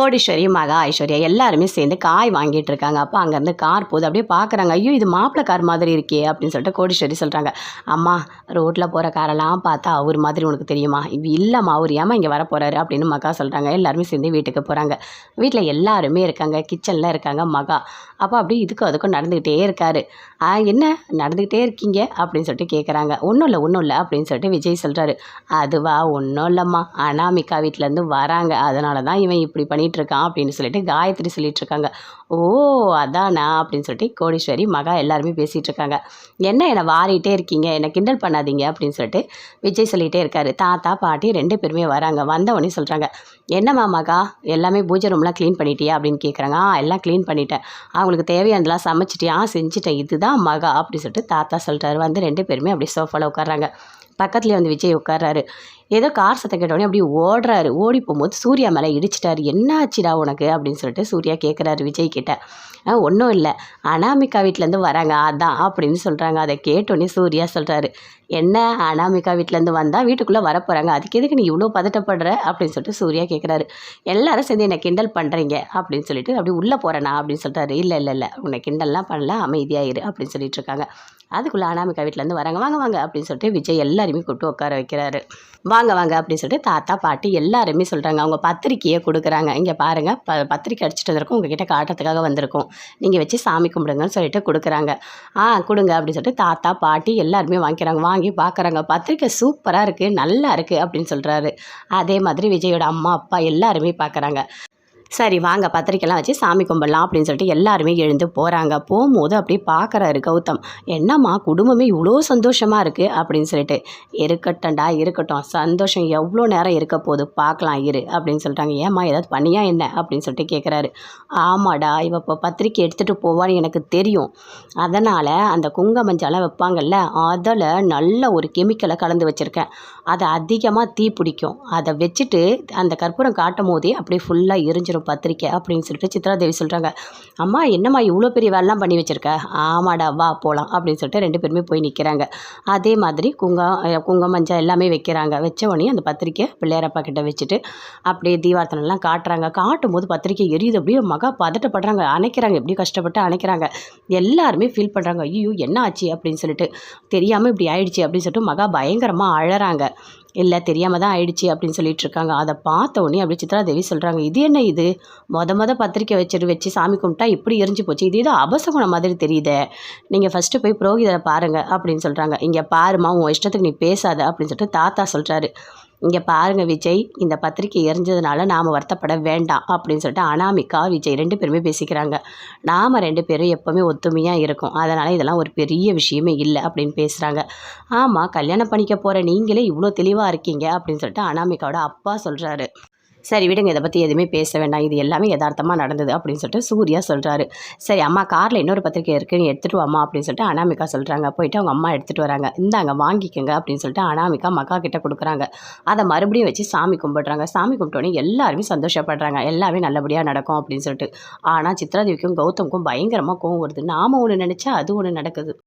கோடீஸ்வரி மகா ஐஸ்வர்யா எல்லாருமே சேர்ந்து காய் வாங்கிட்டு இருக்காங்க. அப்போ அங்கேருந்து கார் போகுது. அப்படியே பார்க்குறாங்க ஐயோ இது மாப்பிள்ளை கார் மாதிரி இருக்கே அப்படின்னு சொல்லிட்டு கோடீஸ்வரி சொல்கிறாங்க அம்மா ரோட்டில் போகிற காரெல்லாம் பார்த்தா அவர் மாதிரி உனக்கு தெரியுமா? இது இல்லைம்மா அவர் ஏமா இங்கே வர போகிறாரு அப்படின்னு மகா சொல்கிறாங்க எல்லாருமே சேர்ந்து வீட்டுக்கு போகிறாங்க வீட்டில் எல்லாருமே இருக்காங்க. கிச்சனில் இருக்காங்க மகா. அப்போ அப்படியே இதுக்கும் அதுக்கும் நடந்துக்கிட்டே இருக்காரு. என்ன? நடந்துக்கிட்டே இருக்கீங்க? அப்படின்னு சொல்லிட்டு கேட்குறாங்க ஒன்றும் இல்லை ஒன்றும் இல்லை அப்படின்னு சொல்லிட்டு விஜய் சொல்கிறாரு அதுவா? ஒன்றும் இல்லைம்மா. அனாமிகா வீட்டிலேருந்து வராங்க. அதனால தான் இவன் இப்படி பண்ணிட்டு இருக்கான் அப்படின்னு சொல்லிட்டு காயத்ரி சொல்லிட்டு இருக்காங்க ஓ அதானா? அப்படின்னு சொல்லிட்டு கோடீஸ்வரி மகா எல்லாருமே பேசிகிட்டு இருக்காங்க என்ன என்னை வாரிட்டே இருக்கீங்க? என்னை கிண்டல் பண்ணாதீங்க? அப்படின்னு சொல்லிட்டு விஜய் சொல்லிகிட்டே இருக்காரு. தாத்தா பாட்டி ரெண்டு பேருமே வராங்க. வந்தவொடனே சொல்கிறாங்க என்னம்மா மகா எல்லாமே பூஜை ரூம்லாம் க்ளீன் பண்ணிட்டியா? அப்படின்னு கேட்குறாங்க ஆ எல்லாம் க்ளீன் பண்ணிட்டேன். அவங்களுக்கு தேவையானதெல்லாம் சமைச்சிட்டியா? ஆ செஞ்சுட்டேன். இதுதான் மகா. அப்படின்னு சொல்லிட்டு தாத்தா சொல்கிறாரு வந்து ரெண்டு பேருமே அப்படியே சோஃபாவில் உட்காராங்க பக்கத்துலேயே வந்து விஜய் உட்கார்றாரு. ஏதோ கார் சத்தம் கேட்டோடனே அப்படியே ஓடுறாரு. ஓடி போகும்போது சூர்யா மேலே இடிச்சிட்டாரு. என்ன ஆச்சுடா உனக்கு? அப்படின்னு சொல்லிட்டு சூர்யா கேட்குறாரு விஜய் கிட்ட. ஒன்றும் இல்லை. அனாமிகா வீட்டிலேருந்து வராங்க. அதான் அப்படின்னு சொல்கிறாங்க அதை கேட்டோன்னே சூர்யா சொல்கிறாரு என்ன? அனாமிகா வீட்டிலேருந்து வந்தால் வீட்டுக்குள்ளே வரப்போகிறாங்க அதுக்கு எதுக்கு நீ இவ்வளோ பதட்டப்படுற? அப்படின்னு சொல்லிட்டு சூர்யா கேட்குறாரு எல்லாரும் சேர்ந்து என்னை கிண்டல் பண்ணுறீங்க அப்படின்னு சொல்லிட்டு அப்படி உள்ளே போகிறேனா அப்படின்னு சொல்லிட்டாரு இல்லை இல்லை இல்லை. உன்னை கிண்டல்லாம் பண்ணல. அமைதியாயிரு அப்படின்னு சொல்லிட்டு இருக்காங்க. அதுக்குள்ளே அனாமிகா வீட்டிலேருந்து வராங்க. வாங்க வாங்க அப்படின்னு சொல்லிட்டு விஜய் எல்லாருமே கூப்பிட்டு உட்கார வைக்கிறாரு. வா வாங்க வாங்க அப்படின்னு சொல்லிட்டு தாத்தா பாட்டி எல்லாருமே சொல்கிறாங்க அவங்க பத்திரிக்கையை கொடுக்குறாங்க. இங்கே பாருங்கள் ப பத்திரிக்கை அடிச்சுட்டு வந்திருக்கோம். உங்ககிட்ட காட்டுறதுக்காக வந்திருக்கோம். நீங்கள் வச்சு சாமி கும்பிடுங்கன்னு சொல்லிட்டு கொடுக்குறாங்க. ஆ கொடுங்க அப்படின்னு சொல்லிட்டு தாத்தா பாட்டி எல்லாருமே வாங்கிக்கிறாங்க. வாங்கி பார்க்குறாங்க. பத்திரிக்கை சூப்பராக இருக்குது நல்லா இருக்குது அப்படின்னு சொல்கிறாரு அதே மாதிரி விஜயோட அம்மா அப்பா எல்லாருமே பார்க்குறாங்க. சரி வாங்க பத்திரிக்கைலாம் வச்சு சாமி கும்பிடலாம் அப்படின்னு சொல்லிட்டு எல்லாருமே எழுந்து போகிறாங்க போகும்போது அப்படியே பார்க்குறாரு கௌதம். என்னம்மா குடும்பமே இவ்வளோ சந்தோஷமாக இருக்குது அப்படின்னு சொல்லிட்டு. இருக்கட்டும்டா இருக்கட்டும். சந்தோஷம் எவ்வளோ நேரம் இருக்க போகுது? பார்க்கலாம் இரு அப்படின்னு சொல்லிட்டாங்க ஏம்மா ஏதாவது பண்ணியா என்ன? அப்படின்னு சொல்லிட்டு கேட்குறாரு ஆமாடா இவ இப்போ பத்திரிக்கை எடுத்துகிட்டு போவான்னு எனக்கு தெரியும். அதனால் அந்த குங்கமஞ்சளம் வைப்பாங்கல்ல அதில் நல்ல ஒரு கெமிக்கலை கலந்து வச்சுருக்கேன். அதை அதிகமாக தீ பிடிக்கும். அதை வச்சுட்டு அந்த கற்பூரம் காட்டும் போதே அப்படியே ஃபுல்லாக எரிஞ்சிடும் பத்திரிக்கை அப்படின்னு சொல்லிட்டு சித்ரா தேவி சொல்கிறாங்க அம்மா என்னம்மா இவ்வளோ பெரிய வேலைலாம் பண்ணி வச்சுருக்க? ஆமாடா வா போகலாம் அப்படின்னு சொல்லிட்டு ரெண்டு பேருமே போய் நிற்கிறாங்க அதே மாதிரி குங்கம் குங்கம் மஞ்சா எல்லாமே வைக்கிறாங்க. வச்ச உடனே அந்த பத்திரிக்கை பிள்ளையாரப்பா கிட்ட வச்சுட்டு அப்படியே தீபார்த்தனெல்லாம் காட்டுறாங்க. காட்டும் போது பத்திரிக்கை எரியுது. அப்படியே மகா பதட்டப்படுறாங்க. அணைக்கிறாங்க. எப்படி கஷ்டப்பட்டு அணைக்கிறாங்க. எல்லாருமே ஃபீல் பண்ணுறாங்க ஐயோ என்ன ஆச்சு அப்படின்னு சொல்லிட்டு தெரியாமல் இப்படி ஆயிடுச்சு அப்படின்னு சொல்லிட்டு மகா பயங்கரமாக அழறாங்க. இல்லை தெரியாமல் தான் ஆயிடுச்சு அப்படின்னு சொல்லிட்டு இருக்காங்க. அதை பார்த்த உடனே அப்படி சித்ராதேவி சொல்கிறாங்க இது என்ன இது? மொத மொத பத்திரிக்கை வச்சு வச்சு சாமி கும்பிட்டா இப்படி எரிஞ்சு போச்சு. இது ஏதோ அபசகுணம் மாதிரி தெரியுதே. நீங்கள் ஃபஸ்ட்டு போய் புரோகிதரை பாருங்கள் அப்படின்னு சொல்கிறாங்க இங்கே பாருமா உன் இஷ்டத்துக்கு நீ பேசாத அப்படின்னு சொல்லிட்டு தாத்தா சொல்கிறாரு இங்கே பாருங்கள் விஜய் இந்த பத்திரிக்கை எரிஞ்சதுனால நாம் வருத்தப்பட வேண்டாம் அப்படின்னு சொல்லிட்டு அனாமிகா விஜய் ரெண்டு பேருமே பேசிக்கிறாங்க. நாம் ரெண்டு பேரும் எப்போவுமே ஒத்துமையாக இருக்கும். அதனால் இதெல்லாம் ஒரு பெரிய விஷயமே இல்லை அப்படின்னு பேசுகிறாங்க ஆமாம் கல்யாணம் பண்ணிக்க போகிற நீங்களே இவ்வளோ தெளிவாக இருக்கீங்க அப்படின்னு சொல்லிட்டு அனாமிகாவோட அப்பா சொல்கிறாரு சரி விடுங்க. இதை பற்றி எதுவுமே பேச வேண்டாம். இது எல்லாமே யதார்த்தமாக நடந்தது அப்படின்னு சொல்லிட்டு சூர்யா சொல்கிறாரு சரி அம்மா காரில் இன்னொரு பத்திரிக்கை இருக்குது நீ எடுத்துகிட்டு வாம்மா அப்படின்னு சொல்லிட்டு அனாமிகா சொல்கிறாங்க போயிட்டு அவங்க அம்மா எடுத்துகிட்டு வராங்க. இந்தாங்க வாங்கிக்கோங்க அப்படின்னு சொல்லிட்டு அனாமிகா மக்கா கிட்ட கொடுக்குறாங்க. அதை மறுபடியும் வச்சு சாமி கும்பிடுறாங்க. சாமி கும்பிட்டோன்னே எல்லாருமே சந்தோஷப்படுறாங்க. எல்லாமே நல்லபடியாக நடக்கும் அப்படின்னு சொல்லிட்டு. ஆனால் சித்ராதேவிக்கும் கௌதமுக்கும் பயங்கரமாக கோவம் வருது. நாம ஒன்று நினச்சா அது ஒன்று நடக்குது.